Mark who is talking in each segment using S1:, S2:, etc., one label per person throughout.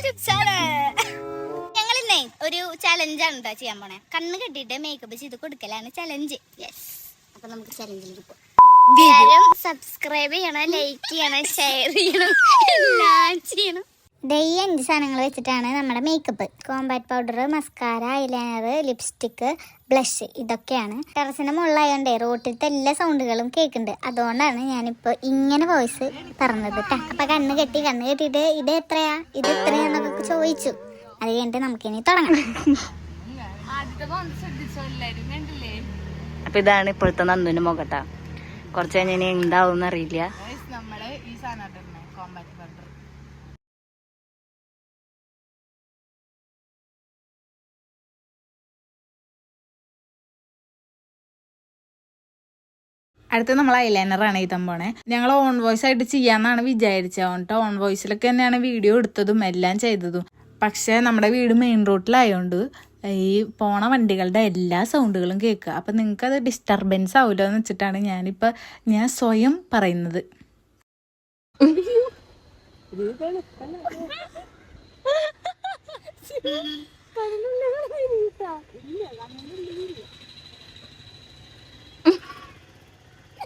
S1: YouTube ഒരു challenge ആണ് ചലഞ്ചാണ് കേട്ടോ ചെയ്യാൻ പോണേ. കണ്ണ് കെട്ടിയിട്ട് മേക്കപ്പ് ചെയ്ത് കൊടുക്കലാണ് ചലഞ്ച് യെസ് അപ്പൊ നമുക്ക് ചലഞ്ചിലേക്ക് പോകാം സബ്സ്ക്രൈബ് ചെയ്യണം ലൈക്ക് ചെയ്യണം ഷെയർ ചെയ്യണം എല്ലാം ചെയ്യണം. ഡേ ഈ അഞ്ച് സാധനങ്ങൾ വെച്ചിട്ടാണ് നമ്മുടെ makeup compact powder mascara eyeliner lipstick blush ഇതൊക്കെയാണ്. ടെറസിന്റെ മുകളിലായതുകൊണ്ട് റോട്ടിലത്തെ എല്ലാ സൗണ്ടുകളും കേൾക്കുന്നുണ്ട്. അതുകൊണ്ടാണ് ഞാനിപ്പോൾ ഇങ്ങനെ വോയിസ് പറഞ്ഞത് കേട്ടോ. അപ്പം കണ്ണ് കെട്ടി കണ്ണ് കെട്ടിയിട്ട് ഇത് എത്രയാ? ഇത് എത്രയാന്നൊക്കെ ചോദിച്ചു. അത് കഴിഞ്ഞിട്ട് നമുക്കിനി തുടങ്ങാം.
S2: അപ്പൊ ഇതാണ് ഇപ്പോഴത്തെ നന്ദുവിന്റെ മുഖട്ടാ കുറച്ച് കഴിഞ്ഞാൽ ഇനി എന്താവും അറിയില്ല.
S3: നമ്മൾ ഈ സാധനം കോമ്പാക്ട് അടുത്ത നമ്മൾ ഐലൈനറാണ് എഴുതാൻ പോണേ. ഞങ്ങൾ ഓൺ വോയിസ് ആയിട്ട് ചെയ്യാന്നാണ് വിചാരിച്ചത്. അതുകൊണ്ട് ഓൺ വോയിസിലൊക്കെ തന്നെയാണ് വീഡിയോ എടുത്തതും എല്ലാം ചെയ്തതും. പക്ഷേ നമ്മുടെ വീട് മെയിൻ റോട്ടിലായതുകൊണ്ട് ഈ പോണ വണ്ടികളുടെ എല്ലാ സൗണ്ടുകളും കേൾക്കുക. അപ്പം നിങ്ങൾക്ക് അത് ഡിസ്റ്റർബൻസ് ആവില്ല എന്ന് വെച്ചിട്ടാണ് ഞാനിപ്പോൾ ഞാൻ സ്വയം പറയുന്നത്.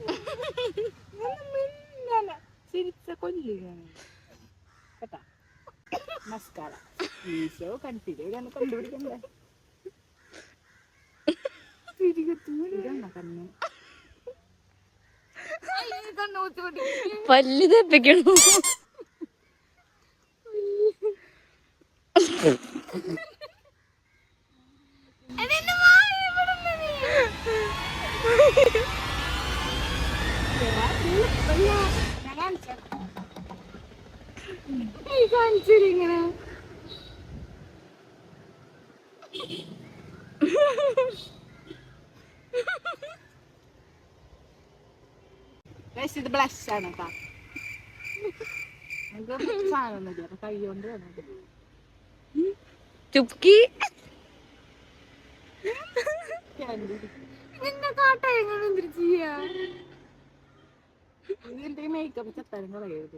S3: ചിരിച്ച കൊല്ലുകയാണ് കേട്ടാ മസ്കാര ഈശോ കൺഫിഗർ കണ്ടുപിടിക്കണ്ടേ കണ്ണ്
S2: പല്ല് തെപ്പിക്കണു.
S3: കാണിച്ചിരിങ്ങനെ ഇത് ബ്ലഷ് ആണ് കേട്ടാ സാധനമൊന്നുമില്ല അപ്പൊ കൈ കൊണ്ട് വന്നത്.
S2: ചുപ്കി.
S3: നിന്നെ കാട്ടാ എങ്ങനെ ചെയ്യാ? ഇതിന്റെ മേക്കപ്പ് ചെത്താനും കളയരുത്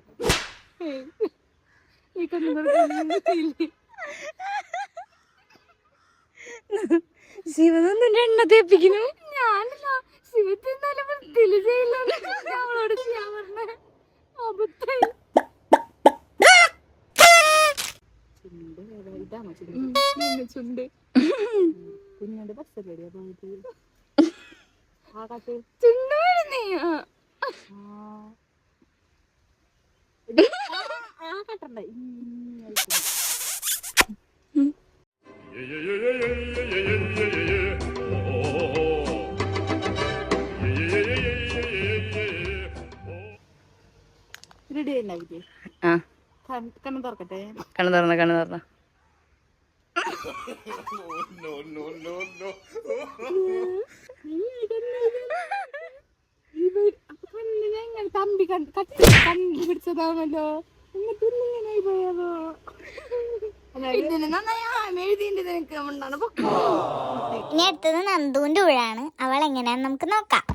S3: ഈ കണ്ണുകൾ
S2: ശിവനൊന്നും എണ്ണ തേപ്പിക്കുന്നു.
S3: ഞാനില്ല ശിവത്തിൽ നല്ല വൃത്തിയിൽ ചെയ്യില്ല? അവളോട് ചെയ്യാൻ പറഞ്ഞ. അബദ്ധായി ചുണ്ട് ഏതാ? ഇതാണോ ചുണ്ട് നിന്റെ ചുണ്ട്. കുഞ്ഞിന്റെ ബസ്സല്ലേ പോയിട്ട് ആ കാട്ട് ചുണ്ട് കണ്ണ് തുറക്കട്ടെ
S2: കണ്ണു തുറന്ന. കണ്ണു തുറന്ന
S3: ഇങ്ങനെ തമ്പി കട്ടി കണ്ടുപിടിച്ചതാണല്ലോ ഇങ്ങനെ പോയതോ
S1: ഇനി അടുത്തത് നന്ദുവിന്റെ ഊഴാണ് അവൾ എങ്ങനെയാന്ന് നമുക്ക് നോക്കാം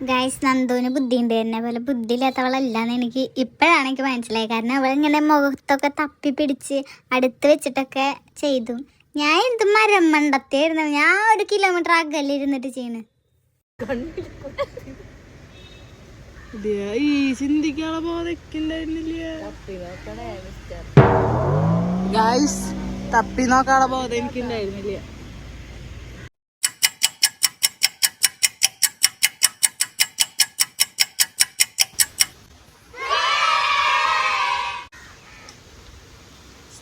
S1: ഗൈസ് നന്ദുവിന് ബുദ്ധിയുണ്ട്. എന്നെ പോലെ ബുദ്ധി ഇല്ലാത്തവളല്ലാന്ന് എനിക്ക് ഇപ്പോഴാണ് എനിക്ക് മനസ്സിലായി കാരണം അവൾ ഇങ്ങനെ മുഖത്തൊക്കെ തപ്പി പിടിച്ച് അടുത്ത് വെച്ചിട്ടൊക്കെ ചെയ്തു. ഞാൻ എന്ത് മരം മണ്ടത്തിയായിരുന്നു. ഞാൻ ഒരു കിലോമീറ്റർ ചെയ്യണ്.
S3: ചിന്തിക്കാനുള്ള ബോധക്കുണ്ടായിരുന്നില്ല ഗായ്സ് തപ്പി നോക്കാനുള്ള ബോധം എനിക്കുണ്ടായിരുന്നില്ല.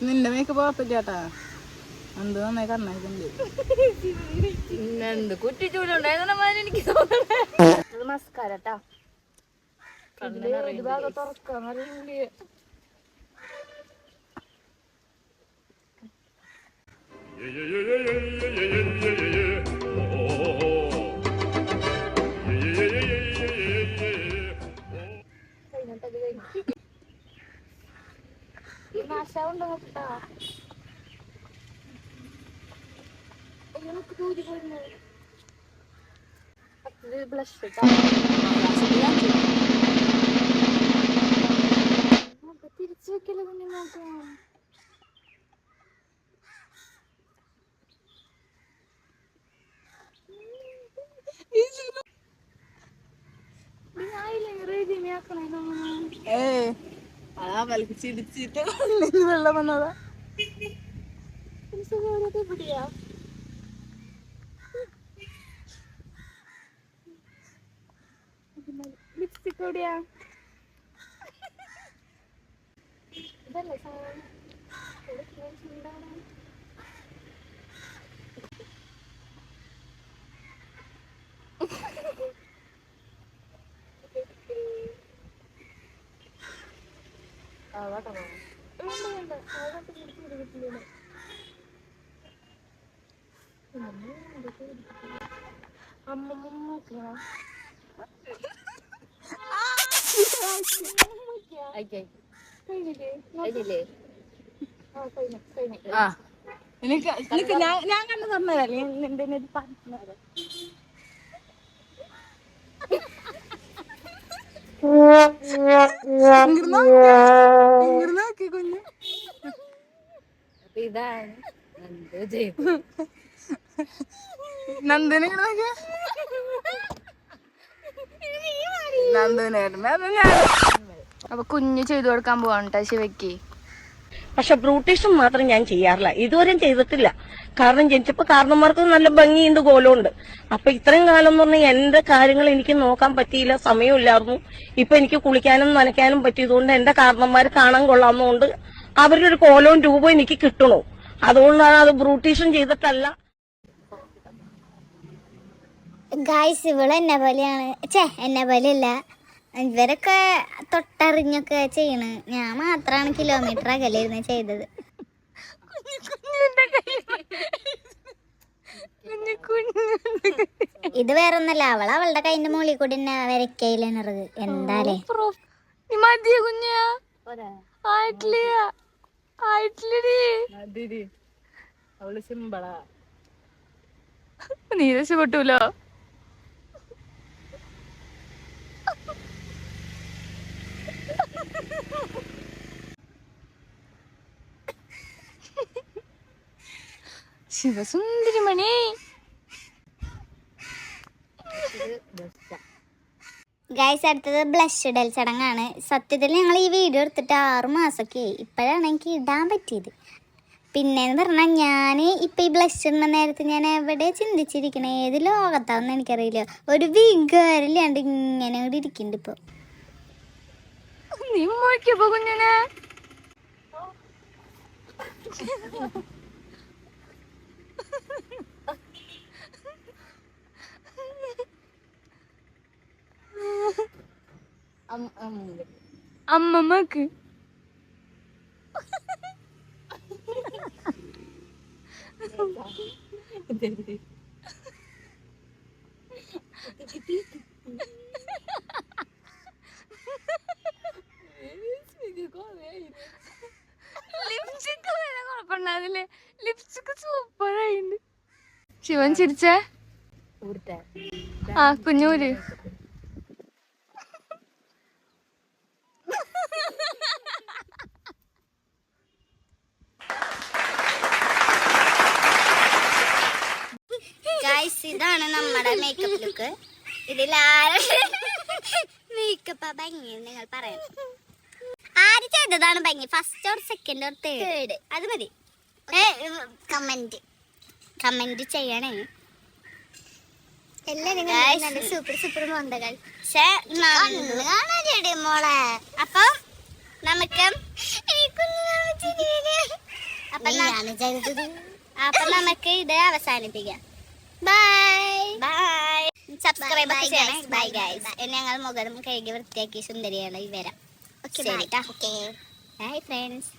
S3: നിന്റെ മേക്കപ്പ് കുഴപ്പമില്ല കേട്ടാ എന്ത് നന്നായി കണ്ണായിട്ടുണ്ട്.
S2: എന്ത് കുറ്റിച്ചൂടുണ്ടായിരുന്ന മാതിരി എനിക്ക് തോന്നണേ മസ്കാരട്ടാ. ഭാഗം തുറക്കാൻ അറിയില്ല. തിരിച്ചു വെക്കൽ കുഞ്ഞു നോക്കാം
S3: ഏ അതാ വലിച്ചിടിച്ചിട്ട് കണ്ണിന് വെള്ളം വന്നതാ
S2: ലിപ്സ്റ്റിക് എവിടെയാ
S3: ആ എനിക്ക് എനിക്ക് ഞാൻ ഞാൻ കണ്ടു തന്നതല്ലേ നിന്റെ
S2: ഇതാണ് എന്തോ ചെയ്തു
S3: നന്ദന അത് ഞാൻ
S2: അപ്പൊ കുഞ്ഞു ചെയ്തു കൊടുക്കാൻ പോവാണ് ശിവയ്ക്ക്.
S4: പക്ഷെ ബ്രൂട്ടീഷൻ മാത്രം ഞാൻ ചെയ്യാറില്ല. ഇതുവരെയും ചെയ്തിട്ടില്ല. കാരണം ജനിച്ചപ്പോ കാരണന്മാർക്ക് നല്ല ഭംഗിയുണ്ട് കോലമുണ്ട്. അപ്പൊ ഇത്രയും കാലം എന്ന് പറഞ്ഞാൽ എന്റെ കാര്യങ്ങൾ എനിക്ക് നോക്കാൻ പറ്റിയില്ല സമയമില്ലായിരുന്നു ഇപ്പൊ എനിക്ക് കുളിക്കാനും നനയ്ക്കാനും പറ്റിയതുകൊണ്ട് എന്റെ കാരണന്മാർ കാണാൻ കൊള്ളാവുന്നതുകൊണ്ട് അവരുടെ ഒരു കോലവും രൂപവും എനിക്ക് കിട്ടണോ. അതുകൊണ്ടാണ് അത് ബ്രൂട്ടീഷൻ ചെയ്തിട്ടല്ല.
S1: ഗായ്സ് ഇവൾ എന്നെ പോലെയാണ്. ചേ എന്നെ പോലെയല്ല. ഇവരൊക്കെ തൊട്ടറിഞ്ഞൊക്കെ ചെയ്യണ്. ഞാൻ മാത്രാണ് കിലോമീറ്റർ അകലിരുന്ന് ചെയ്തത്. ഇത് വേറെ ഒന്നല്ല അവൾ അവളുടെ കൈന്റെ മുകളിൽ കൂടി എന്നെ വരക്കയിലെന്നത് എന്താലേ?
S2: കുഞ്ഞ നീ രക്ഷപ്പെട്ടൂലോ ശിവസുന്ദരിമണി
S1: ഗായ്സ് അടുത്തത് ബ്ലഷ് ഇടൽ ചടങ്ങാണ്. സത്യത്തിൽ ഞങ്ങൾ ഈ വീഡിയോ എടുത്തിട്ട് ആറു മാസമൊക്കെ ഇപ്പോഴാണ് എനിക്ക് ഇടാൻ പറ്റിയത്. പിന്നെ എന്ന് പറഞ്ഞാൽ ഞാൻ ഇപ്പം ഈ ബ്ലഷ് ഇടുന്ന നേരത്ത് ഞാൻ എവിടെ ചിന്തിച്ചിരിക്കണേ? ഏത് ലോകത്താണെന്ന് എനിക്കറിയില്ല. ഒരു വികാരില്ലാണ്ട് ഇങ്ങനെ കൂടി ഇരിക്കുന്നുണ്ട് ഇപ്പോൾ
S2: Benim var ki bugün yine. Am am. Ammamak. Deli. Deli. Lipstick വരെ കുഴപ്പമുണ്ടായിരുന്നില്ലേ ലിപ്സ്റ്റിക് സൂപ്പറായിണ്ട് ശിവൻ ചിരിച്ചേ? ആ കുഞ്ഞൂര്.
S1: ഇതാണ് നമ്മുടെ മേക്കപ്പ് ലുക്ക് ഇതിലാരും? മേക്കപ്പ് ഭംഗി നിങ്ങൾ പറയണം ആര് ചെയ്തതാണ് ഭംഗി. First or second or third അത് മതി. കമന്റ് കമന്റ് ചെയ്യണേ. എല്ലാരും സൂപ്പർ സൂപ്പർ മോന്തകൾ. മോളെ. അപ്പൊ നമുക്ക് അപ്പൊ
S5: നമുക്ക് ഇത് അവസാനിപ്പിക്കാം. ബൈ ബൈ സബ്സ്ക്രൈബ് ഒക്കെ ചെയ്യണേ. ബൈ ഗൈസ് ഞങ്ങൾ മുഖം കഴുകി വൃത്തിയാക്കി സുന്ദരികളായി വരാം. Okay, Save bye. Okay. Bye, friends.